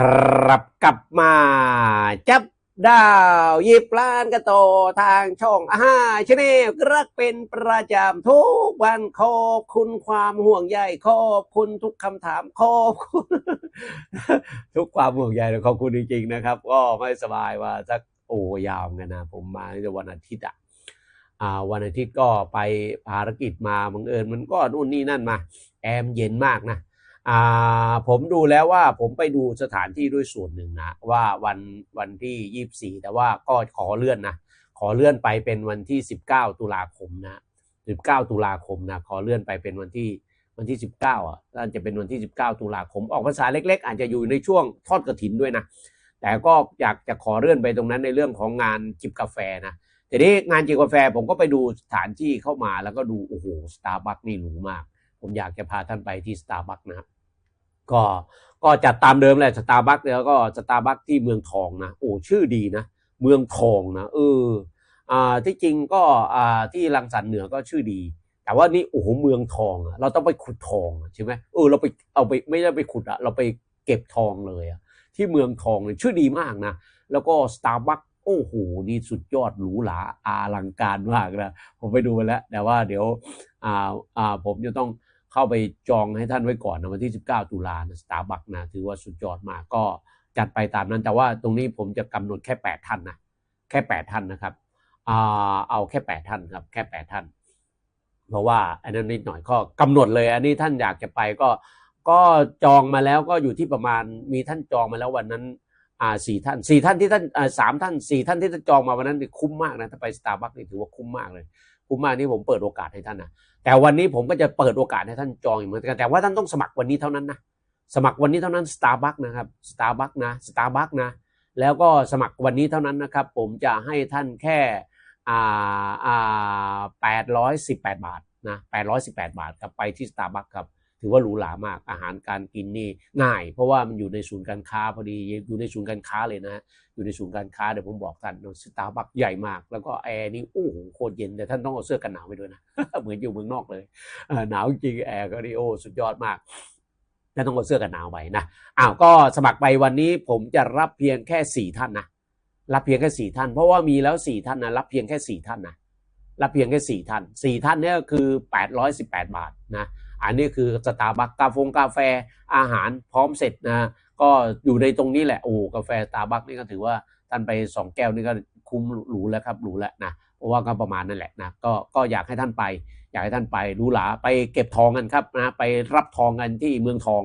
ครับกลับมาจับดาวหยิบล้านกระโตทางช่องอาหาชแนลรักเป็นประจำทุกวันขอบคุณความห่วงใยขอบคุณทุกคำถามขอบคุณ ทุกความห่วงใยและขอบคุณจริงๆนะครับ ก็ไม่สบายว่าสักโอ้ยาวกันนะ ผมมาในวันอาทิตย์อะวันอาทิตย์ก็ไปภารกิจมาบังเอิญมันก็นู่นนี่นั่นมา แอมเย็นมากนะ อ่าผมดูแล้วว่าผมไปดูสถานที่ด้วยส่วนหนึ่งนะ ว่าวันวันที่ยี่สี่แต่ว่าก็ขอเลื่อนนะ ขอเลื่อนไปเป็นวันที่สิบเก้าตุลาคมนะสิบเก้าตุลาคมนะขอเลื่อนไปเป็นวันที่วันที่สิบเก้าอะน่าจะเป็นวันที่สิบเก้าตุลาคม ออกภาษาเล็ก ๆ อาจจะอยู่ในช่วงทอดกระถินด้วยนะ แต่ก็อยากจะขอเลื่อนไปตรงนั้นในเรื่องของงานจิบกาแฟนะทีนี้งานจิบกาแฟผมก็ไปดูสถานที่เข้ามาแล้วก็ดูโอ้โหสตาร์บัคนี่หรูมาก ผมอยากจะพาท่านไปที่สตาร์บัคนะครับ ก็ก็จัดตามเดิมแหละสตาร์บัคแล้วก็สตาร์บัคที่เมืองทองนะโอ้ชื่อดีนะ เมืองทองนะเอออ่าที่จริงก็อ่าที่ลังสันเหนือก็ชื่อดี แต่ว่านี่โอ้โหเมืองทองอะเราต้องไปขุดทองใช่ไหมเออเราไปเอาไปไม่ได้ไปขุดอะเราไปเก็บทองเลยอะที่เมืองทองเลยชื่อดีมากนะ แล้วก็สตาร์บัคโอ้โหนี่สุดยอดหรูหราอลังการมากนะผมไปดูแล้วแต่ว่าเดี๋ยวอ่าอ่าผมจะต้อง เข้าไปจองให้ท่านไว้ก่อนนะวันที่ 19 ตุลานะสตาร์บัคนะถือว่าสุดยอดมากก็จัดไปตามนั้น แต่ว่าตรงนี้ผมจะกำหนดแค่ 8 ท่านนะแค่ 8 ท่านนะครับอาเอาแค่ 8 ท่านครับแค่ 8 ท่าน เพราะว่าอันนั้นนิดหน่อยก็กำหนดเลย อันนี้ท่านอยากจะไปก็ก็จองมาแล้วก็อยู่ที่ประมาณมีท่านจองมาแล้ววันนั้นอ่าสี่ท่านสี่ท่านที่ท่านอ่าสามท่านสี่ท่านที่ท่านจองมาวันนั้นนี่คุ้มมากนะถ้าไปสตาร์บัคนี่ถือว่าคุ้มมากเลย คุ้มมากที่ผมเปิดโอกาสให้ท่านนะแต่วันนี้ผมก็จะเปิดโอกาสให้ท่านจองอีกเหมือนกันแต่ว่าท่านต้องสมัครวันนี้เท่านั้นนะสมัครวันนี้เท่านั้น Starbucks นะครับ Starbucks นะ Starbucks นะ แล้วก็สมัครวันนี้เท่านั้นนะครับ ผมจะให้ท่านแค่อ่าอ่าแปดร้อยสิบแปดบาทนะแปดร้อยสิบแปดบาทครับไปที่ Starbucks ครับ ถือว่าหรูหรามากอาหารการกินนี่ง่าย เพราะว่ามันอยู่ในศูนย์การค้าพอดีอยู่ในศูนย์การค้าเลยนะอยู่ในศูนย์การค้าเดี๋ยวผมบอกท่านสตาร์บัคใหญ่มาก แล้วก็แอร์นี่โอ้โหโคตรเย็นแต่ท่านต้องเอาเสื้อกันหนาวไปด้วยนะเหมือนอยู่เมืองนอกเลยหนาวจริงแอร์ก็นี่โอ้สุดยอดมากท่ต้องเอาเสื้อกันหนาวไปนะอ้าวก็สมัครไปวันนี้ผมจะรับเพียงแค่สี่ท่านนะรับเพียงแค่สี่ท่าน เพราะว่ามีแล้วสี่ท่านนะรับเพียงแค่สี่ท่านนะรับเพียงแค่สี่ท่านสี่ท่านเนี่ยคือแปดร้อยสิบแปดบาทนะ อันนี้คือสตาร์บัคกาฟงกาแฟอาหารพร้อมเสร็จนะก็อยู่ในตรงนี้แหละโอ้กาแฟสตาร์บัคนี่ก็ถือว่าท่านไปสองแก้วนี่ก็คุ้มหรูแล้วครับหรูแล้วนะเพราะว่าก็ประมาณนั่นแหละนะก็ก็อยากให้ท่านไป อยากให้ท่านไปรู้หลาไปเก็บทองกันครับนะไปรับทองกันที่เมืองทอง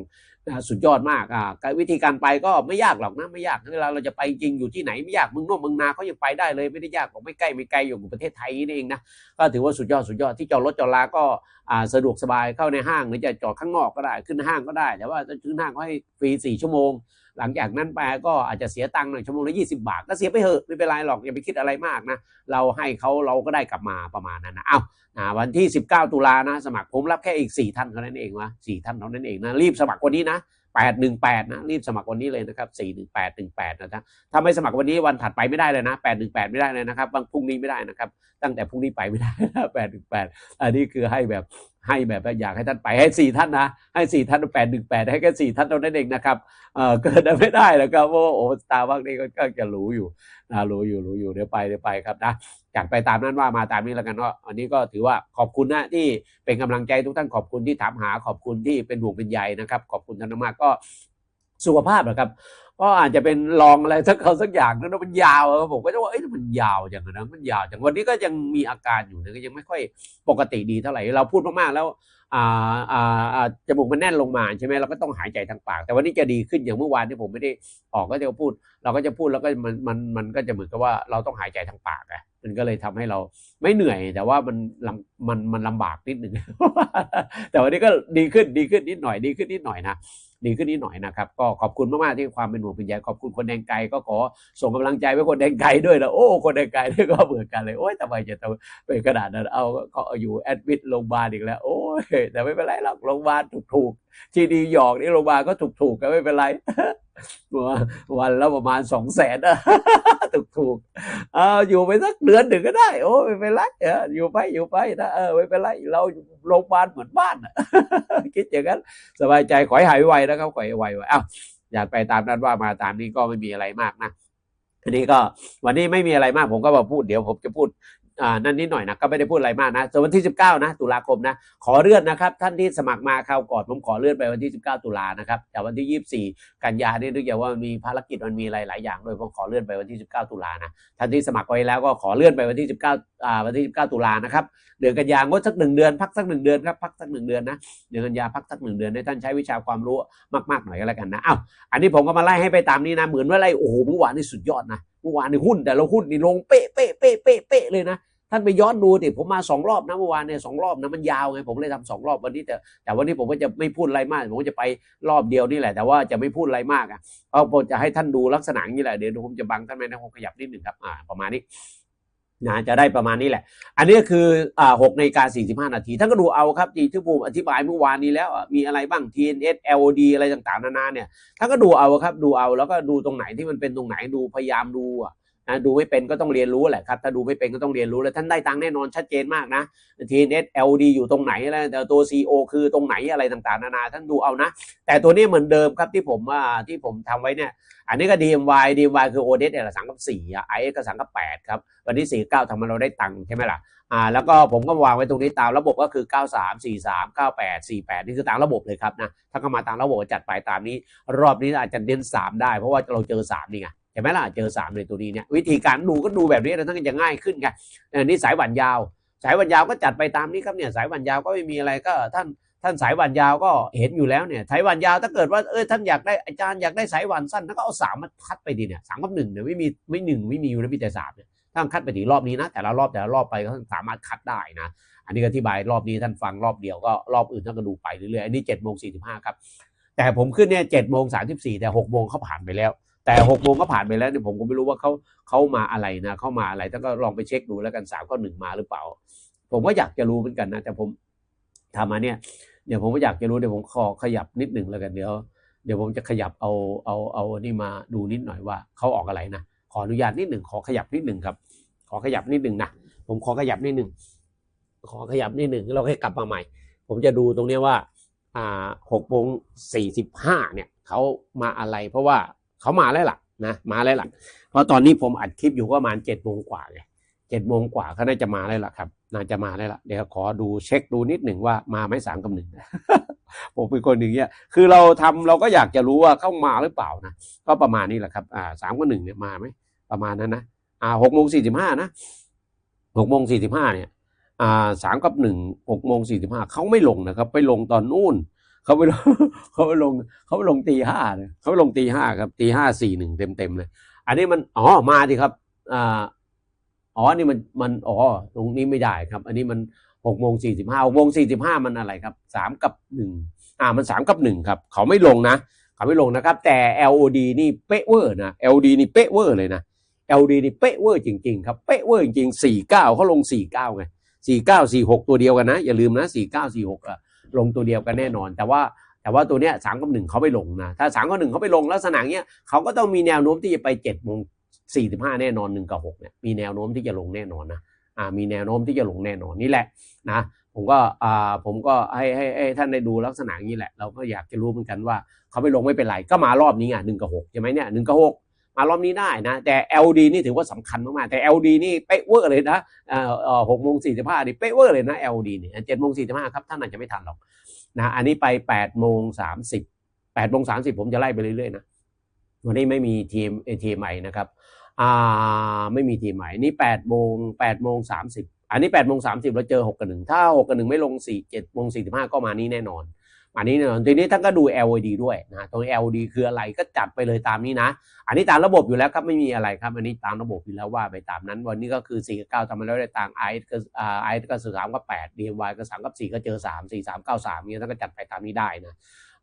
สุดยอดมากอ่าวิธีการไปก็ไม่ยากหรอกนะไม่ยากเวลาเราจะไปจริงอยู่ที่ไหนไม่ยากเมืองนอกมึงนาเขายังไปได้เลยไม่ได้ยากขอกไม่ใกล้ไม่ไกลอยู่ประเทศไทยนี่เองนะก็ถือว่าสุดยอดสุดยอดที่จอดรถจอดลาก็อ่าสะดวกสบายเข้าในห้างหรือจะจอดข้างนอกก็ได้ขึ้นห้างก็ได้ แต่ว่าถ้าขึ้นห้างก็ให้ฟรีสี่ชั่วโมง หลังจากนั้นไปก็อาจจะเสียตังค์หน่อยชั่วโมงละยี่สิบาท ก็เสียไปเถอะไม่เป็นไรหรอกอย่าไปคิดอะไรมากนะ เราให้เขาเราก็ได้กลับมาประมาณนั้นนะเอ้าวนะวันที่ 19 ตุลานะ สมัครผมรับแค่อีก 4 ท่านเท่านั้นเองวะสี่ท่านเท่านั้นเองนะรีบสมัครวันนี้นะ818 นะ รีบสมัครวันนี้เลยนะครับ 41818 นะถ้าไม่สมัครวันนี้วันถัดไปไม่ได้เลยนะ 818 ไม่ได้เลยนะครับวันพรุ่งนี้ไม่ได้นะครับ ตั้งแต่พรุ่งนี้ไปไม่ได้นะ818 อันนี้คือให้แบบ ให้แบบอยากให้ท่านไปให้สี่ท่านนะให้สี่ท่านแปดหนึ่งแปดให้แค่สี่ท่านเท่านั้นเองนะครับเออเกินไม่ได้แล้วครับเพราะโอ้สตาร์บัคนี่ก็จะรู้อยู่นะรู้อยู่รู้อยู่เดี๋ยวไปเดี๋ยวไปครับนะจัดไปตามนั้นว่ามาตามนี้แล้วกันเนาะอันนี้ก็ถือว่าขอบคุณนะที่เป็นกำลังใจทุกท่านขอบคุณที่ถามหาขอบคุณที่เป็นห่วงเป็นใยนะครับ ขอบคุณท่านมากก็สุขภาพนะครับ ก็อาจจะเป็นลองอะไรสักเขาสักอย่างนั้นมันยาวผมก็จะว่าเอ้ยมันยาวจังนะมันยาวจังวันนี้ก็ยังมีอาการอยู่นะก็ยังไม่ค่อยปกติดีเท่าไหร่เราพูดมากๆแล้วอ่าอ่าจมูกมันแน่นลงมาใช่ไหมเราก็ต้องหายใจทางปาก แต่วันนี้จะดีขึ้นอย่างเมื่อวานที่ผมไม่ได้ออกก็จะพูด เราก็จะพูดแล้วก็มันมันมันก็จะเหมือนกับว่าเราต้องหายใจทางปากไงมันก็เลยทำให้เราไม่เหนื่อย แต่ว่ามันมันมันลำบากนิดหนึ่งแต่วันนี้ก็ดีขึ้นดีขึ้นนิดหน่อยดีขึ้นนิดหน่อยนะ ดีขึ้นนิดหน่อยนะครับ ก็ขอบคุณมากๆที่ความเป็นห่วงเป็นใยขอบคุณคนแดงไกลก็ขอส่งกำลังใจไปคนแดงไกลด้วยนะโอ้คนแดงไกลนี่ก็เบื่อกันเลยโอ้ยทำไมจะต้องเป็นขนาดนั้นเอาก็อยู่แอดมิดโรงพยาบาลอีกแล้ว โอ้ยแต่ไม่เป็นไรหรอกโรงพยาบาลถูกๆที่ดีหยอกนี่โรงพยาบาลก็ถูกๆก็ไม่เป็นไรวันละประมาณสองแสนถูกถูกๆเอาอยู่ไปสักเดือนหนึ่งก็ได้ โอ้ไม่เป็นไรอยู่ไปอยู่ไปนะเออไม่เป็นไรเราโรงพยาบาลเหมือนบ้านคิดอย่างนั้นสบายใจขอให้หายไวนะครับขอให้ไวไวอ้าวอยากไปตามนั้นว่ามาตามนี้ก็ไม่มีอะไรมากนะทีนี้ก็วันนี้ไม่มีอะไรมากผมก็มาพูดเดี๋ยวผมจะพูด นั่นนิดหน่อยนะก็ไม่ได้พูดอะไรมากนะส่วนวันที่ 19 นะตุลาคมนะขอเลื่อนนะครับท่านที่สมัครมาคราวก่อนผมขอเลื่อนไปวันที่ 19 ตุลานะครับแต่วันที่ 24 กันยาเนี่ยเนื่องจากว่ามันมีภารกิจมันมีหลายๆอย่างด้วยผมขอเลื่อนไปวันที่ 19 ตุลานะท่านที่สมัครไว้แล้วก็ขอเลื่อนไปวันที่ 19อ่าวันที่ 19 ตุลานะครับเดือนกันยางดสักหนึ่งเดือนพักสักหนึ่งเดือนครับพักสักหนึ่งเดือนนะเดือนกันยาพักสักหนึ่งเดือนให้ท่านใช้วิชาความรู้มากๆหน่อยก็แล้วกันนะอ้าวอันนี้ผมก็มาไล่ให้ไปตามนี้นะเหมือนว่าไล่โอ้โหเมื่อวานนี่สุดยอดนะเมื่อวานนี่หุ้นแต่ละหุ้นนี่ลงเป๊ะเป๊ะเป๊ะเป๊ะเลยนะ ท่านไปย้อนดูดิผมมาสองรอบนะเมื่อวานเนี่ยสองรอบนะมันยาวไงผมเลยทำสองรอบวันนี้แต่แต่วันนี้ผมก็จะไม่พูดอะไรมาก ผมก็จะไปรอบเดียวนี่แหละ แต่ว่าจะไม่พูดอะไรมากอะเพราะผมจะให้ท่านดูลักษณะนี้แหละเดี๋ยวผมจะบังท่านไหมนะผมขยับนิดหนึ่งครับอ่าประมาณนี้นะจะได้ประมาณนี้แหละ อันนี้คืออ่าหกนาฬิกาสี่สิบห้านาทีท่านก็ดูเอาครับที่ที่ผมอธิบายเมื่อวานนี้แล้วมีอะไรบ้าง TNS LOD อะไรต่างๆนานาเนี่ยท่านก็ดูเอาครับดูเอาแล้วก็ดูตรงไหนที่มันเป็นตรงไหนดูพยายามดูอะ นะดูไม่เป็นก็ต้องเรียนรู้แหละครับ ถ้าดูไม่เป็นก็ต้องเรียนรู้แล้วท่านได้ตังค์แน่นอนชัดเจนมากนะ TNS LD อลดีอยู่ตรงไหนแล้วแต่ตัว CO คือตรงไหนอะไรต่างๆนานาท่านดูเอานะ แต่ตัวนี้เหมือนเดิมครับที่ผมว่าที่ผมทำไว้เนี่ย อันนี้ก็ DMY DMY คือ ODES เนี่ยสังกับ4อะ IS ก็สังกับ8ครับ วันที่49ทำให้เราได้ตังค์ใช่ไหมล่ะอ่าแล้วก็ผมก็วางไว้ตรงนี้ตามระบบก็คือ 93 43 98 48 นี่คือตามระบบเลยครับนะถ้าเข้ามาตามระบบจัดไปตามนี้ รอบนี้อาจจะเน้น3 ได้เพราะว่าเราเจอ3นี่ไง เห็นไหมล่ะเจอ3ในตัวนี้เนี่ยวิธีการดูก็ดูแบบนี้แล้วท่านก็จะง่ายขึ้นไงออนี่สายหวันยาว สายหวันยาวก็จัดไปตามนี้ครับเนี่ยสายหวันยาวก็ไม่มีอะไรก็ท่านท่านสายหวันยาวก็เห็นอยู่แล้วเนี่ยสายหวันยาวถ้าเกิดว่าเออท่านอยากได้อาจารย์อยากได้สายหวันสั้นท่านก็เอาสามมาคัดไปดีเนี่ยสามกับหนึ่งเนี่ยไม่มีไม่หนึ่งไม่มีอยู่แล้วมีแต่สามเนี่ยท่านคัดไปดีรอบนี้นะ แต่ละรอบแต่ละรอบไปก็ท่านสามารถคัดได้นะ อันนี้ก็อธิบายรอบนี้ท่านฟังรอบเดียวก็รอบอื่นท่านก็ดูไปเรื่อยๆอันนี้เจ็ดโมงสี่สิบห้าครับแต่ผมขึ้นเนี่ยเจ็ดโมงสามสิบสี่แต่หกโมงเขาผ่านไปแล้ว แต่หกโมงก็ผ่านไปแล้วเนี่ยผมก็ไม่รู้ว่าเขาเขามาอะไรนะเขามาอะไรท่านก็ลองไปเช็คดูแล้วกันสามก็หนึ่งมาหรือเปล่า ผมก็อยากจะรู้เหมือนกันนะ แต่ผมทำมาเนี่ยเดี๋ยวผมก็อยากจะรู้เดี๋ยวผมขอขยับนิดหนึ่งแล้วกันเดี๋ยวเดี๋ยวผมจะขยับเอาเอาเอาอันนี่มาดูนิดหน่อยว่าเขาออกอะไรนะขออนุญาตนิดหนึ่งขอขยับนิดหนึ่งครับ ขอขยับนิดหนึ่งนะผมขอขยับนิดหนึ่งขอขยับนิดหนึ่งเราให้กลับมาใหม่ ผมจะดูตรงนี้ว่าอ่าหกโมงสี่สิบห้าเนี่ยเขามาอะไรเพราะว่า เขามาแล้วล่ะนะมาแล้วล่ะ เพราะตอนนี้ผมอัดคลิปอยู่ก็ประมาณเจ็ดโมงกว่าไงเจ็ดโมงกว่าเขาน่าจะมาแล้วล่ะครับ น่าจะมาแล้วล่ะเดี๋ยวขอดูเช็คดูนิดหนึ่งว่ามาไหมสามกับหนึ่งผมเป็นคนอย่างเงี้ยคือเราทำเราก็อยากจะรู้ว่าเข้ามาหรือเปล่านะก็ประมาณนี้แหละครับอ่าสามกับหนึ่งเนี่ยมาไหมประมาณนั้นนะอ่าหกโมงสี่สิบห้านะหกโมงสี่สิบห้าเนี่ยอ่าสามกับหนึ่งหกโมงสี่สิบห้าเขาไม่ลงนะครับ ไปลงตอนนู่น เขาไปลงเขาไปลงเขาไปลงตีห้าเลยเขาไปลงตีห้าครับตีห้าสี่หนึ่งเต็มเต็มๆเลย อันนี้มันอ๋อมาดิครับอ่าอ๋อนี่มันมันอ๋อตรงนี้ไม่ได้ครับ อันนี้มันหกโมงสี่สิบห้าหกโมงสี่สิบห้ามันอะไรครับสามกับหนึ่งอ่ามันสามกับหนึ่งครับ เขาไม่ลงนะ เขาไม่ลงนะครับ แต่ LOD นี่เป๊ะเวอร์นะ LOD นี่เป๊ะเวอร์เลยนะ LOD นี่เป๊ะเวอร์จริงๆครับเป๊ะเวอร์จริงๆสี่เก้าเขาลงสี่เก้าไงสี่เก้าสี่หกตัวเดียวกันนะ อย่าลืมนะสี่เก้าสี่หกอะ ลงตัวเดียวกันแน่นอน แต่ว่าแต่ว่าตัวเนี้ยสามกับหนึ่งเขาไม่ลงนะถ้าสามกับหนึ่งเขาไปลงลักษณะเนี้ยเขาก็ต้องมีแนวโน้มที่จะไปเจ็ดโมงสี่สิบห้าแน่นอนหนึ่งกับหกเนี่ยมีแนวโน้มที่จะลงแน่นอนนะอ่ามีแนวโน้มที่จะลงแน่นอนนี่แหละนะผมก็อ่าผมก็ให้ให้ให้ท่านได้ดูลักษณะนี้แหละ เราก็อยากจะรู้เหมือนกันว่าเขาไม่ลงไม่เป็นไรก็มารอบนี้ไงหนึ่งกับหกใช่ไหมเนี่ยหนึ่งกับหก มารอบนี้ได้นะแต่ LD นี่ถือว่าสำคัญมากๆแต่ LD นี่เป๊ะเวอร์เลยนะอ่าเอ่อหกโมงสี่สิบห้านี่เป๊ะเวอร์เลยนะ LD เนี่ยเจ็ดโมงสี่สิบห้าครับท่านอาจจะไม่ทันหรอกนะอันนี้ไปแปดโมงสามสิบแปดโมงสามสิบผมจะไล่ไปเรื่อยๆนะวันนี้ไม่มีทีมทีใหม่นะครับอ่าไม่มีทีมใหม่นี่แปดโมงแปดโมงสามสิบอันนี้แปดโมงสามสิบเราเจอหกกับหนึ่งถ้าหกกับหนึ่งไม่ลงสี่เจ็ดโมงสี่สิบห้าก็มานี้แน่นอน มานี้แน่นอนทีนี้ท่านก็ดู LOD ด้วยนะตรง LOD คืออะไรก็จัดไปเลยตามนี้นะ อันนี้ตามระบบอยู่แล้วครับไม่มีอะไรครับ อันนี้ตามระบบอยู่แล้วว่าไปตามนั้น วันนี้ก็คือ4กับ9ทำมาแล้วได้ต่างไอก็อ่าไอก็สื่อสามกับ8 DMY ก็3กับ4ก็เจอ3 4 3 9 3เก้าสามเนี่ยท่านก็จัดไปตามนี้ได้นะ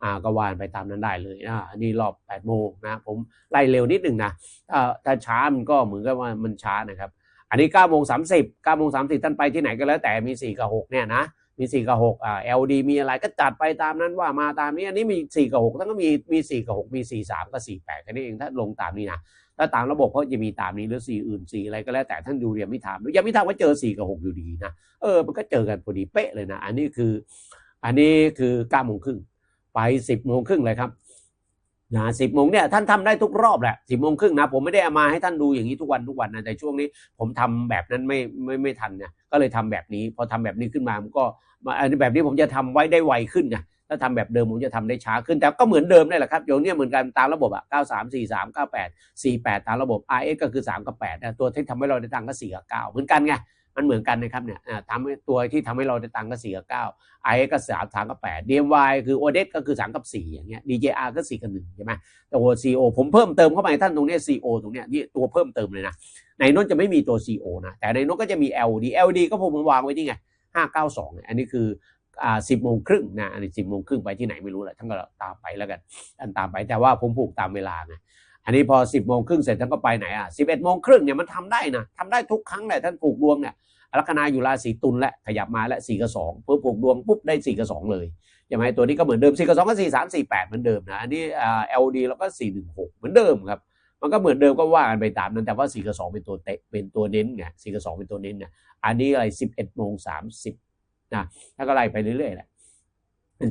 อ่าก็วานไปตามนั้นได้เลยอ่านนี้รอบ8โมงนะผมไล่เร็วนิดหนึ่งนะถ้าถ้าช้ามันก็เหมือนกับว่ามันช้านะครับอันนี้9โมง30 9โมง30ท่านไปที่ไหนก็แล้วแต่มี 4 กับ 6 เนี่ยนะ มีสี่กับหกอ่า LD มีอะไรก็จัดไปตามนั้นว่ามาตามนี้ อันนี้มีสี่กับหกท่านก็มีมีสี่กับหกมีสี่สามกับ4 8แค่นี้เองถ้าลงตามนี้นะถ้าตามระบบเขาจะมีตามนี้หรือสี่อื่นสี่อะไรก็แล้วแต่ท่านดูเรียนไม่ถามยังไม่ถามว่าเจอสี่กับ6อยู่ดีนะเออมันก็เจอกันพอดีเป๊ะเลยนะ อันนี้คือ อันนี้คือเก้าโมงครึ่งไปสิบโมงครึ่งเลยครับ นะสิบโมงเนี่ยท่านทำได้ทุกรอบแหละสิบโมงครึ่งนะผมไม่ได้เอามาให้ท่านดูอย่างนี้ทุกวันทุกวันนะแต่ช่วงนี้ผมทำแบบนั้นไม่ไม่ไม่ทันเนี่ยก็เลยทำแบบนี้ พอทำแบบนี้ขึ้นมามันก็มาแบบนี้ผมจะทำไว้ได้ไวขึ้นไงถ้าทำแบบเดิมผมจะทำได้ช้าขึ้นแต่ก็เหมือนเดิมนี่แหละครับอย่างเนี้ยเหมือนกันตามระบบอะ 9 3 4 3 9 8 4 8 ตามระบบ RS ก็คือ 3 กับ8นะตัวที่ทำให้เราได้ตังค์ก็4กับ9เหมือนกันไง มันเหมือนกันนะครับเนี่ยทำให้ตัวที่ทำให้เราได้ตังค์ก็4กับ9 RS ก็3 3กับ8 DMY คือ ODES ก็คือ3กับ4อย่างเงี้ย DJR ก็4กับ1ใช่ไหมแต่ตัว CO ผมเพิ่มเติมเข้าไปท่านตรงนี้ย CO ตรงเนี้ยนี่ตัวเพิ่มเติมเลยนะในโน้นจะไม่มีตัว CO นะแต่ในโน้นก็จะมี LD LD ก็ผมวางไว้ที่ไง592เนี่ยอันนี้คืออ่าสิบโมงครึ่งนะอันนี้สิบโมงครึ่งไปที่ไหนไม่รู้แหละท่านก็ตามไปแล้วกันท่านตามไปแต่ว่าผมผูกตามเวลาไง อันนี้พอสิบโมงครึ่งเสร็จท่านก็ไปไหนอะสิบเอ็ดโมงครึ่งเนี่ยมันทำได้นะทำได้ทุกครั้งเลยท่านผูกดวงเนี่ยลัคนาอยู่ราศีตุลและขยับมาและสี่กับสองปุ๊บผูกดวงปุ๊บได้สี่กับสองเลยใช่ไหมตัวนี้ก็เหมือนเดิมสี่กับสองก็สี่สามสี่แปดเหมือนเดิมนะอันนี้อ่า LD แล้วก็สี่หนึ่งหกเหมือนเดิมครับมันก็เหมือนเดิมก็ว่ากันไปตามนั้นแต่ว่า4กับ2เป็นตัวเตะเป็นตัวเน้นไง4กับ2เป็นตัวเน้นเนี่ยอันนี้อะไร11โมง30นะถ้าก็ไล่ไปเรื่อยๆแหละ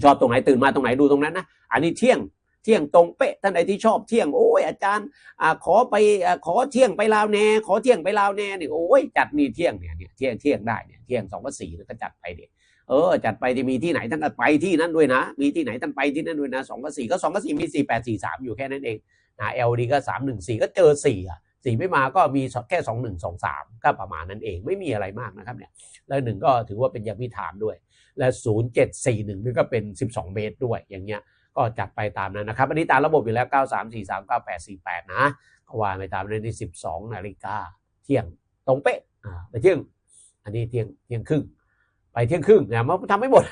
ชอบตรงไหนตื่นมาตรงไหนดูตรงนั้นนะอันนี้เที่ยง ที่ยงตรงเป๊ะท่านใดที่ชอบเที่ยงโอ้ยอาจารย์อขอไปอขอเที่ยงไปลาวแน่ขอเที่ยงไปลาวแน่นี่โอ้ยจัดนี่เที่ยงเนี่ยเนี่ยเที่ยงเที่ยงได้เนี่ยเที่ยงสองกับสี่ก็จัดไปเด็เออจัดไปจะมีที่ไหนท่านก็ไปที่นั้นด้วยนะ มีที่ไหนท่านไปที่นั่นด้วยนะสองกับสี่ก็สองกับสี่มีสี่แปดสี่สามอยู่แค่นั้นเองนะเอลดีก็สามหนึ่งสี่ก็เจอสี่อะสี่ไม่มาก็มีแค่สองหนึ่งสองสามก็ประมาณนั้นเองไม่มีอะไรมากนะครับเนี่ยแล้วหนึ่งก็ถือว่าเป็นยามิถามด้วย และศูนย์เจ็ดสี่หนึ่งนี่ก็เป็นสิบสองเมตรด้วยอย่างเงี้ย ก็จัดไปตามนั้นนะครับ อันนี้ตามระบบอยู่แล้วเก้าสามสี่สามเก้าแปดสี่แปดนะก็วางไปตามนั้นที่สิบสองนาฬิกาเที่ยงตรงเป๊ะอ่าไปเที่ยง อันนี้เที่ยงเที่ยงครึ่งไปเที่ยงครึ่งเนี่ยมันทำไม่หมด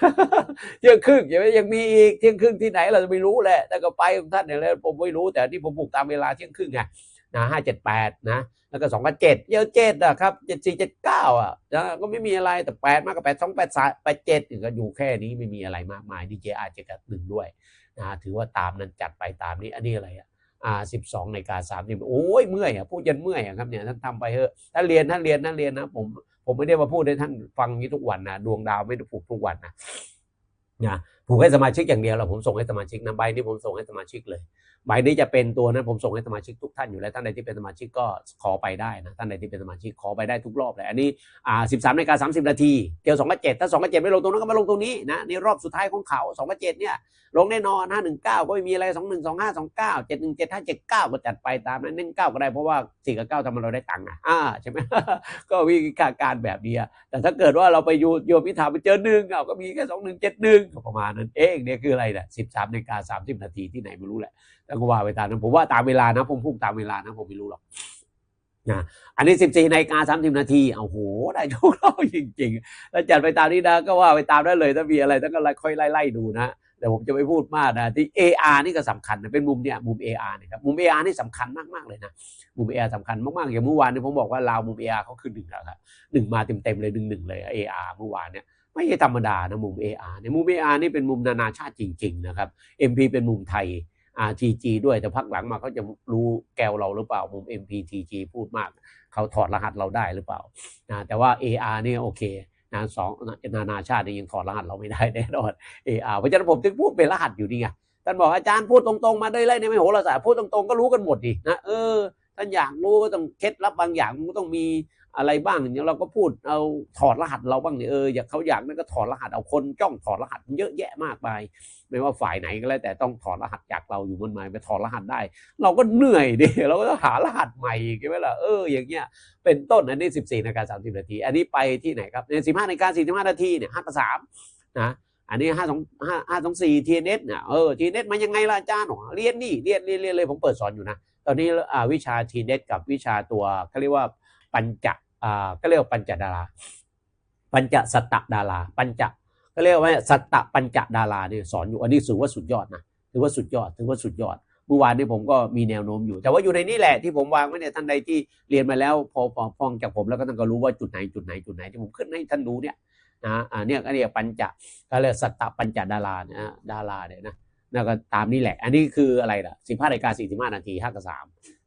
เที่ยงครึ่งยังยังมีอีกเที่ยงครึ่งที่ไหนเราจะไม่รู้แหละแต่ก็ไปของท่านเนี่ยแล้วผมไม่รู้แต่ที่ผมปลูกตามเวลาเที่ยงครึ่งไงนะห้าเจ็ดแปดนะ แล้วก็สองกับเจ็ดเยอะเจ็ดอะครับเจ็ดสี่เจ็ดเก้าอะนะก็ไม่มีอะไรแต่แปดมากกับแปดสองแปดสามแปดเจ็ดก็อยู่แค่นี้ไม่มีอะไรมากมายดีเจอาเจ็ดหนึ่งด้วย นะถือว่าตามนั้นจัดไปตามนี้อันนี้อะไรอะอ่าสิบสองในกาสามสิบโอ้ยเมื่อยอะพูดยันเมื่อยอะครับเนี่ยท่านทำไปเถอะท่านเรียนท่านเรียนท่านเรียนนะผมผมไม่ได้มาพูดให้ท่านฟังนี้ทุกวันนะดวงดาวไม่ได้ผูกทุกวันนะนะผูกให้สมาชิกอย่างเดียวเราผมส่งให้สมาชิกนะใบนี้ผมส่งให้สมาชิกเลย ใบนี้จะเป็นตัวนั้นผมส่งให้สมาชิกทุกท่านอยู่แล้วท่านใดที่เป็นสมาชิกก็ขอไปได้นะท่านใดที่เป็นสมาชิกขอไปได้ทุกรอบเลยอันนี้อ่าสิบสามนาฬิกาสามสิบนาทีเกี่ยวสองกับเจ็ดถ้าสองกับเจ็ดไม่ลงตรงนั้นก็มาลงตรงนี้นะนี่รอบสุดท้ายของเขาสองกับเจ็ดเนี่ยลงแน่นอนห้าหนึ่งเก้าก็ไม่มีอะไรสองหนึ่งสองห้าสองเก้าเจ็ดหนึ่งเจ็ดห้าเจ็ดเก้าก็จัดไปตามนั้นเน้นเก้าก็ได้เพราะว่าสี่กับเก้าทำให้เราได้ตังค์อะอ่าใช่ไหมก็วิธีการแบบนี้แต่ถ้าเกิดว่าเราไปยูโยมพิธาไปเจอหนึ่งเอาก็มีแค่สองหนึ่งเจ็ดหนึ่งประมาณนั้นเองเนี่ยคืออะไรเนี่ยสิบสามนาฬิกาสามสิบนาทีที่ไหนไม่รู้แหละแล้วก็ว่าไปตามนั้นผมว่าตามเวลานะผมพูดตามเวลานะผมไม่รู้หรอกนะอันนี้สิบสี่นาฬิกาสามสิบนาทีโอ้โห ได้โชคเราจริงๆแล้วจัดไปตามนี้นะก็ว่าไปตามได้เลยถ้ามีอะไรท่านก็ค่อยไล่ๆดูนะแต่ผมจะไม่พูดมากนะที่ AR นี่ก็สำคัญนะเป็นมุมเนี่ยมุม AR นี่ครับมุม AR นี่สำคัญมากๆเลยนะมุม AR สำคัญมากๆอย่างเมื่อวานนี้ผมบอกว่าลาวมุม AR เขาคือหนึ่งแล้วครับหนึ่งมาเต็มๆเลยหนึ่งหนึ่งเลย AR เมื่อวานเนี่ยไม่ใช่ธรรมดานะมุม AR เนี่ยมุม AR นี่เป็นมุมนานาชาติจริง ๆ นะครับ MP เป็นมุมไทย RTG ด้วยแต่พักหลังมาเขาจะรู้แกวเราหรือเปล่ามุม MPTG พูดมาก เขาถอดรหัสเราได้หรือเปล่านะแต่ว่า AR เนี่ยโอเคนะสองนานาชาติยังถอดรหัสเราไม่ได้แน่นอน AR เพราะฉะนั้นผมถึงพูดเป็นรหัสอยู่นี่ไงท่านบอกอาจารย์พูดตรงๆมาได้เลยเนี่ยไม่โหราศาสตร์พูดตรงๆก็รู้กันหมดดินะเออท่านอยากรู้ก็ต้องเคล็ดลับบางอย่างมันก็ต้องมีอะไรบ้างอย่างเราก็พูดเอาถอดรหัสเราบ้างเนี่ยเอออยากเขาอยากนั่นก็ถอดรหัสเอาคนจ้องถอดรหัสเยอะแยะมากมาย ไม่ว่าฝ่ายไหนก็แล้วแต่ต้องถอดรหัสจากเราอยู่บนไม้ไปถอดรหัสได้ เราก็เหนื่อยดิเราก็ต้องหารหัสใหม่ใช่ไหมล่ะเอออย่างเงี้ยเป็นต้นอันนี้ 14นาฬิกา30 นาที อันนี้ไปที่ไหนครับใน15นาฬิกา45 นาทีเนี่ย5กับ3นะอันนี้ห้าสองห้าห้าสองสี่ทีเน็ตเนี่ยเออทีเน็ตมันยังไงล่ะอาจารย์หรอเรียนนี่เรียนเรียนเรียนเลยผมเปิดสอนอยู่นะ ตอนนี้อ่าวิชาทีเน็ตกับวิชาตัวเขาเรียกว่าปัญจอ่าก็เรียกว่าปัญจดารา ปัญจสัตตดาราปัญจ ก็เรียกว่าสัตตปัญจดาราเนี่ยสอนอยู่อันนี้ถือว่าสุดยอดนะถือว่าสุดยอดถือว่าสุดยอดเมื่อวานนี้ผมก็มีแนวโน้มอยู่ แต่ว่าอยู่ในนี่แหละที่ผมวางไว้เนี่ยท่านใดที่เรียนมาแล้ว พอพอฟังจากผมแล้วก็ท่านก็รู้ว่าจุดไหนจุดไหนจุดไหนที่ผมขึ้นให้ท่านดูเนี่ยนะอ่าเนี่ยก็เรียกปัญจก็เรียกสัตตปัญจดาราเนี่ยดาราเนี่ยนะนั่นก็ตามนี่แหละ อันนี้คืออะไรล่ะสิบห้านาฬิกาสี่สิบห้านาทีห้ากับสาม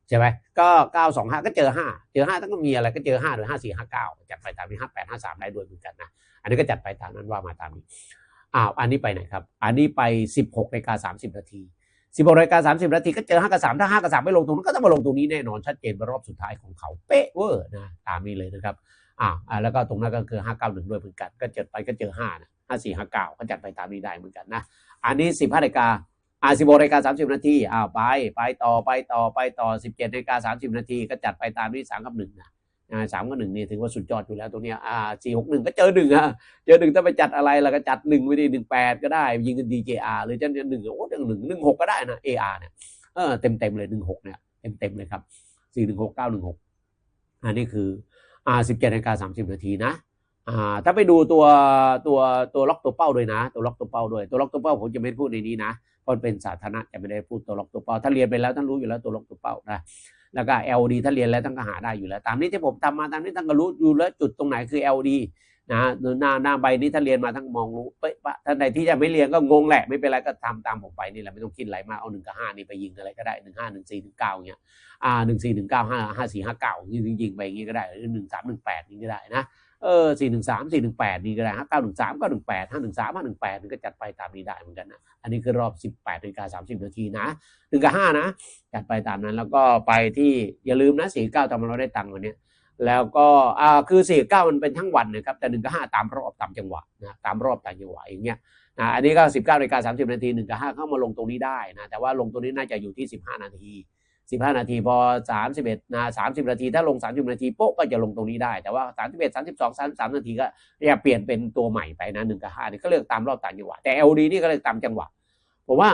ใช่ไหมก็เก้าสองห้าก็เจอห้าเจอห้าต้องก็มีอะไรก็เจอห้าหรือห้าสี่ห้าเก้าจัดไปตามนี้ห้าแปดห้าสามได้ด้วยเหมือนกันนะ อันนี้ก็จัดไปตามนั้นว่ามาตามนี้อ้าวอันนี้ไปไหนครับ อันนี้ไปสิบหกนาฬิกาสามสิบนาทีสิบหกนาฬิกาสามสิบนาทีก็เจอห้ากับสามถ้าห้ากับสามไม่ลงตรงนั้นก็ต้องมาลงตรงนี้แน่นอนชัดเจนว่ารอบสุดท้ายของเขาเป๊ะเวอร์นะตามนี้เลยนะครับอ่าอ่าแล้วก็ตรงนั้นก็คือห้าเก้าหนึ่งด้วยเหมือนกัน ก็เจอไปก็เจอห้านะห้าสี่ห้าเก้าก็จัดไปตามนี้ได้เหมือนกันนะอันนี้สิบห้านาฬิกาอ่าสิบหกนาฬิกาสามสิบนาทีอ้าวไป ไปต่อไปต่อไปต่อสิบเจ็ดนาฬิกาสามสิบนาทีก็จัดไปตามนี้สามกับหนึ่งนะ สามกับหนึ่งนี่ถือว่าสุดยอดอยู่แล้วตรงนี้อ่าสี่หกหนึ่งก็เจอหนึ่งอะเจอหนึ่งถ้าไปจัดอะไรเราก็จัดหนึ่งไว้ดีหนึ่งแปดก็ได้ ยิงกัน DJR หรือจะหนึ่งโอ้หนึ่งหนึ่งหนึ่งหกก็ได้นะ AR เนี่ยเออเต็มเต็มเลยหนึ่งหกเนี่ยเต็มเต็มเลยครับสี่หนึ่งหกเก้าหนึ่งหกอันนี้คืออ่าสิบเจ็ดนาฬิกาสามสิบนาทีนะอ่าถ้าไปดูตัวตัวตัวล็อกตัวเป้าด้วยนะ ตัวล็อกตัวเป้าด้วยตัวล็อกตัวเป้าผมจะไม่พูดในนี้นะเพราะเป็นสาธารณะจะไม่ได้พูดตัวล็อกตัวเป้าถ้าเรียนไปแล้วท่านรู้อยู่แล้วตัวล็อกตัวเป้านะ แล้วก็ LD ถ้าเรียนแล้วท่านก็หาได้อยู่แล้ว ตามนี้ที่ผมทำมาตามนี้ท่านก็รู้อยู่แล้วจุดตรงไหนคือ LD นะหน้าหน้าใบนี้ถ้าเรียนมาทั้งมองรู้เป๊ะปะท่านใดที่จะไม่เรียนก็งงแหละไม่เป็นไรก็ทำตามผมไปนี่แหละไม่ต้องคิดอะไรมากเอาหนึ่งกับห้านี่ไปยิงอะไรก็ได้หนึ่งห้าหนึ่งสี่หนึ่งเก้าเงี้ยอ่าหนึ่งสี่หนึ่งเก้าห้าห้าสี่ห้าเก้ายิงยิงไปอย่างงี้ก็ได้หรือหนึ่งสามหนึ่งแปดนี่ก็ได้นะ เออสี่หนึ่งสามสี่หนึ่งแปดนี่ก็ได้ห้าเก้าหนึ่งสามเก้าหนึ่งแปดห้าหนึ่งสามห้าหนึ่งแปดนี่ก็จัดไปตามนี้ได้เหมือนกันนะอันนี้คือรอบสิบแปดนาฬิกาสามสิบนาทีนะหนึ่งกับห้านะ จัดไปตามนั้นแล้วก็ไปที่อย่าลืมนะสี่เก้าทำให้เราได้ตังค์วันนี้แล้วก็อ่าคือสี่เก้ามันเป็นทั้งวันนะครับแต่หนึ่งกับห้าตามรอบตามจังหวะนะตามรอบตามจังหวะอย่างเงี้ยนะอันนี้ก็สิบเก้านาฬิกาสามสิบนาทีหนึ่งกับห้าเข้ามาลงตรงนี้ได้นะแต่ว่าลงตรงนี้น่าจะอยู่ที่สิบห้านาที สิบห้านาทีพอสามสิบเอ็ดนะสามสิบนาที ถ้าลงสามสิบนาทีโป๊ะก็จะลงตรงนี้ได้ แต่ว่าสามสิบเอ็ดสามสิบสองสามสามนาทีก็จะเปลี่ยนเป็นตัวใหม่ไปนะหนึ่งกับห้านี่ก็เลือกตามรอบตามจังหวะ แต่ LD นี่ก็เลยตามจังหวะผมว่า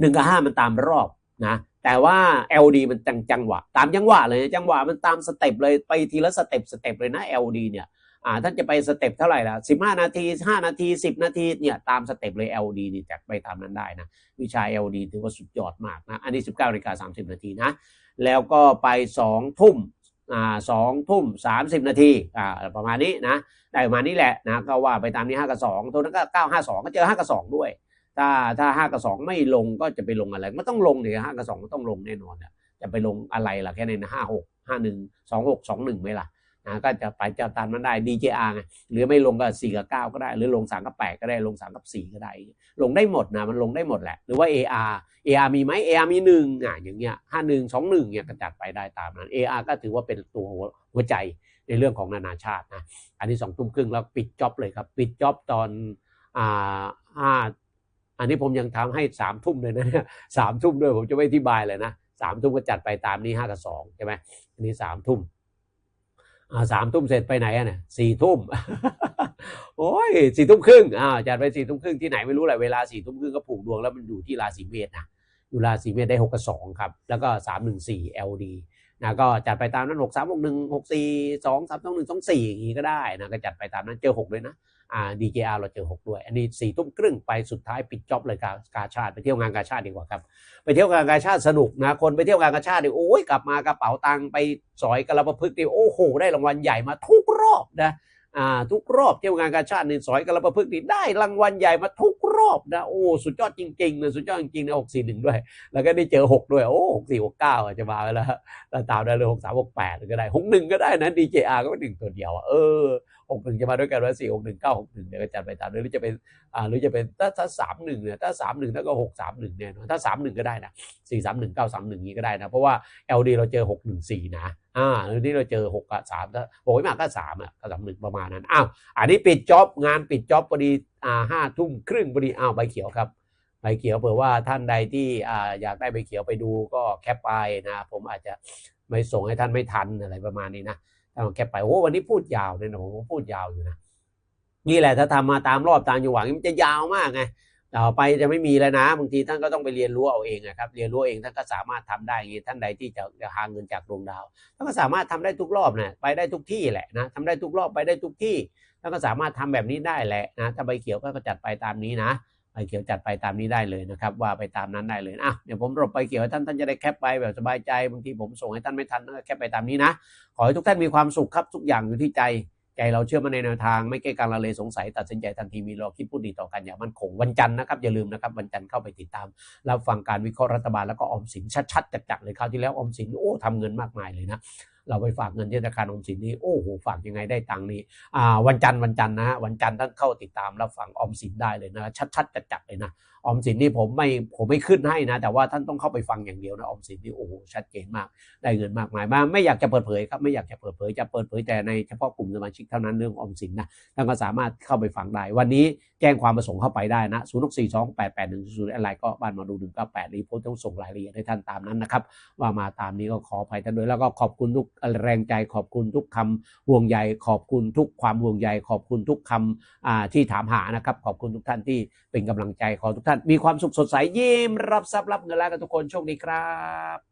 หนึ่งกับห้ามันตามรอบนะแต่ว่า LD มันจังจังหวะ ตามจังหวะเลยจังหวะมันตามสเต็ปเลยไปทีละสเต็ปสเต็ปเลยนะ LD เนี่ย อ่าท่านจะไปสเต็ปเท่าไหร่ล่ะ15นาที5นาที10นาทีเนี่ยตามสเต็ปเลย LD นี่จัดไปตามนั้นได้นะ วิชา LD ถือว่าสุดยอดมากนะ อันนี้19นาฬิกา30นาทีนะ แล้วก็ไป2ทุ่มอ่าสองทุ่ม30นาทีอ่าประมาณนี้นะได้ประมาณนี้แหละนะก็ว่าไปตามนี้5กับ2ตัวนั้นก็952ก็เจอ5กับ2ด้วย ถ้าถ้าห้ากับสองไม่ลงก็จะไปลงอะไรไมันต้องลงเลยห้ากับสองต้องลงแน่นอนจะไปลงอะไรล่ะแค่ในห้าหกห้าหนึ่งสองหกสองหนึ่งไหมล่ะ นะก็จะไปจะตามมันได้ DJR ไงหรือไม่ลงก็สี่กับเก้าก็ได้ หรือลงสามกับแปดก็ได้ลงสามกับสี่ก็ได้ ลงได้หมดนะมันลงได้หมดแหละ หรือว่า AR AR มีไหม AR มีหนึ่งอะอย่างเงี้ยห้าหนึ่งสองหนึ่งเนี่ยก็จัดไปได้ตามนั้น AR ก็ถือว่าเป็นตัวหัวใจในเรื่องของนานาชาตินะอันนี้สองทุ่มครึ่งแล้วปิดจ็อบเลยครับ ปิดจ็อบตอนอ่าห้าอันนี้ผมยังทำให้สามทุ่มเลยนะเนี่ยสามทุ่มด้วยผมจะไม่อธิบายเลยนะสามทุ่มก็จัดไปตามนี้ห้ากับสองใช่ไหมอันนี้สามทุ่ม อ่าสามทุ่มเสร็จไปไหนอะเนี่ยสี่ทุ่มโอ้ยสี่ทุ่มครึ่งอ่าจัดไปสี่ทุ่มครึ่งที่ไหนไม่รู้แหละเวลาสี่ทุ่มครึ่งก็ผูกดวงแล้วมันอยู่ที่ราศีเมษนะอยู่ราศีเมษได้หกกับสองครับ แล้วก็สามหนึ่งสี่ LD นะก็จัดไปตามนั้นหกสามหกหนึ่งหกสี่สองสามสองหนึ่งสองสี่อย่างนี้ก็ได้นะก็จัดไปตามนั้นเจอหกเลยนะอ่า DJR เราเจอหกด้วย อันนี้สี่ทุ่มครึ่งไปสุดท้ายปิดจ็อบเลยกากาชาติไปเที่ยวงานกาชาติดีกว่าครับ ไปเที่ยวงานกาชาติสนุกนะ คนไปเที่ยวงานกาชาติเนี่ยโอ้ยกลับมากระเป๋าตังค์ไปสอยกระประพฤกษ์นี่โอ้โหได้รางวัลใหญ่มาทุกรอบนะ ทุกรอบเที่ยวงานกาชาตินี่สอยกระประพฤกษ์นี่ได้รางวัลใหญ่มาทุกรอบนะโอ้สุดยอดจริงๆเลยสุดยอดจริงๆนะหกสี่หนึ่งด้วย แล้วก็ได้เจอหกด้วยโอ้หกสี่หกเก้าจะมาแล้วล้วตามได้เลยหกสามหกแปดก็ได้หกหนึ่งก็ได้นะ DJR ก็เป็นหนึ่งตัวเดียวอะเออ หกหนึ่งจะมาด้วยกันว่าสี่หกหนึ่งเก้าหกหนึ่งเนี่ยก็จัดไปตามหรือจะเป็นอ่าหรือจะเป็นถ้าถ้าสามหนึ่งเนี่ยถ้าสามหนึ่งถ้าก็หกสามหนึ่งเนี่ยถ้าสามหนึ่งก็ได้นะสี่สามหนึ่งเก้าสามหนึ่งนี้ก็ได้นะ เพราะว่า LD เราเจอหกหนึ่งสี่นะอ่าหรือนี่เราเจอหกกับสามถ้าโอ้ยมากก็สามอะก็สามหนึ่งประมาณนั้นอ้าวอันนี้ปิดจ็อบงานปิดจ็อบพอดีอ่าห้าทุ่มครึ่งพอดีอ้าวใบเขียวครับใบเขียวเผื่อว่าท่านใดที่อ่าอยากได้ใบเขียวไปดูก็แคปไปนะ ผมอาจจะไม่ส่งให้ท่านไม่ทันอะไรประมาณนี้นะ แค่ไปโอ้วันนี้พูดยาวเลยนะผมพูดยาวอยู่นะนี่แหละถ้าทำมาตามรอบตามจังหวะมันจะยาวมากไงต่อไปจะไม่มีแล้วนะบางทีท่านก็ต้องไปเรียนรู้เอาเองนะครับ เรียนรู้เองท่านก็สามารถทำได้อย่างนี้ท่านใดที่จะจะหาเงินจากดวงดาวท่านก็สามารถทำได้ทุกรอบนะไปได้ทุกที่แหละนะทำได้ทุกรอบไปได้ทุกที่ท่านก็สามารถทำแบบนี้ได้แหละนะถ้าใบเขียวก็จัดไปตามนี้นะ ใบเขียวจัดไปตามนี้ได้เลยนะครับ ว่าไปตามนั้นได้เลยอะเดี๋ยวผมรบใบเขียวให้ท่านท่านจะได้แคปไปแบบสบายใจบางทีผมส่งให้ท่านไม่ทันก็แคปไปตามนี้นะ ขอให้ทุกท่านมีความสุขครับทุกอย่างอยู่ที่ใจใจเราเชื่อมั่นในแนวทางไม่เก้การละเลยสงสัยตัดสินใจทันทีมีรอคิดพูดดีต่อกันอย่างมั่นคงวันจันทร์นะครับอย่าลืมนะครับวันจันทร์เข้าไปติดตามรับฟังการวิเคราะห์รัฐบาลแล้วก็ออมสินชัดๆจัดๆเลยคราวที่แล้วออมสินโอ้ทำเงินมากมายเลยนะ เราไปฝากเงินที่ธนาคารออมสินนี่โอ้โหฝากยังไงได้ตังนี่อ่าวันจันทร์วันจันทร์นะฮะวันจันทร์ท่านเข้าติดตามรับฟังออมสินได้เลยนะชัดๆจัดๆเลยนะออมสินนี่ผมไม่ผมไม่ขึ้นให้นะ แต่ว่าท่านต้องเข้าไปฟังอย่างเดียวนะออมสินนี่โอ้โหชัดเจนมากได้เงินมากมายมากไม่อยากจะเปิดเผยครับไม่อยากจะเปิดเผยจะเปิดเผยแต่ในเฉพาะกลุ่มสมาชิกเท่านั้นเรื่องออมสินนะท่านก็สามารถเข้าไปฟังได้วันนี้แจ้งความประสงค์เข้าไปได้นะ0 6 4 2 8 8 1 0อะไรก็บ้านมาดู198รีโพสต์ต้องส่งรายละเอียดให้ท่านตามนั้นนะครับว่ามาตามนี้ก็ขออภัยท่านด้วยแล้วก็ขอบคุณทุกแรงใจขอบคุณทุกคำห่วงใยขอบคุณทุกความห่วงใยขอบคุณทุกคำอ่าที่ถามหานะครับ ขอบคุณทุกท่านที่เป็นกำลังใจขอทุกท่าน มีความสุขสดใสยิ้มรับทรัพย์รับเงินแล้วกันทุกคนโชคดีครับ